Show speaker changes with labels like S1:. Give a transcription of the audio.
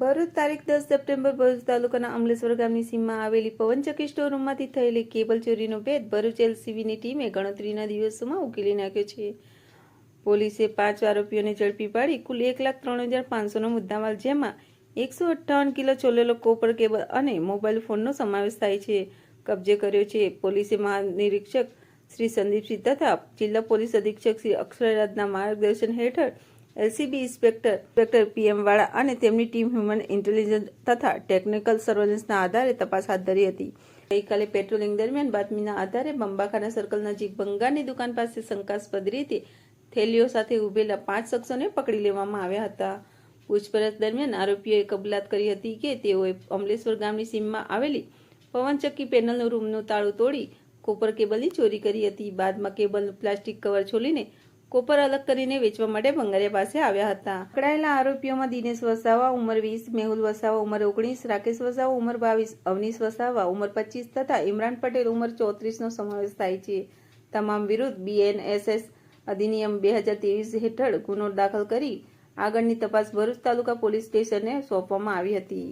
S1: ભરૂચ તારીખ દસ સપ્ટેમ્બર ભરૂચ તાલુકાના અમલેશ્વર ગામની સીમમાં આવેલી પવનચક્કી સ્ટોર રૂમમાંથી થયેલી કેબલ ચોરીનો ભેદ ભરૂચ એલસીબીની ટીમે ગણતરીના દિવસોમાં ઉકેલી નાખ્યો છે. પોલીસે પાંચ આરોપીઓને ઝડપી પાડી કુલ એક લાખ ત્રણ હજાર પાંચસોનો મુદ્દામાલ, જેમાં એકસો અઠ્ઠાવન કિલો ચોલેલો કોપર કેબલ અને મોબાઈલ ફોનનો સમાવેશ થાય છે. કબજે કર્યો છે પોલીસે મહાનિરીક્ષક શ્રી સંદીપસિંહ તથા જિલ્લા પોલીસ અધિક્ષક શ્રી અક્ષયરાજના માર્ગદર્શન હેઠળ LCB inspector inspector PM Vala અને તેમની ટીમ હ્યુમન ઇન્ટેલિજન્સ તથા ટેકનિકલ સર્વેલન્સના આધારે તપાસ હાથ ધરી હતી. ગઈકાલે પેટ્રોલિંગ દરમિયાન બાતમીના આધારે બંબાખાના સર્કલ નજીક બંગાળની દુકાન પાસે શંકાસ્પદ રીતે થેલીઓ સાથે ઉભેલા પાંચ શખ્સોને પકડી લેવામાં આવ્યા હતા. પૂછપરછ દરમિયાન આરોપીઓએ કબૂલાત કરી હતી કે તેઓએ અમલેશ્વર ગામની સીમમાં આવેલી પવનચક્કી પેનલનું રૂમનું તાળું તોડી કોપર કેબલની ચોરી કરી હતી. બાદમાં કેબલનું પ્લાસ્ટિક કવર છોલીને કોપર અલગ કરીને વેચવા માટે ભંગારિયા પાસે આવ્યા હતા. પકડાયેલા આરોપીઓમાં દિનેશ વસાવા ઉંમર વીસ, મેહુલ વસાવા ઉંમર ઓગણીસ, રાકેશ વસાવા ઉંમર બાવીસ, અવનીશ વસાવા ઉંમર પચીસ તથા ઇમરાન પટેલ ઉંમર ચોત્રીસનો સમાવેશ થાય છે. તમામ વિરુદ્ધ બીએનએસએસ અધિનિયમ બે હજાર ત્રેવીસ હેઠળ ગુનો દાખલ કરી આગળની તપાસ ભરૂચ તાલુકા પોલીસ સ્ટેશને સોંપવામાં આવી હતી.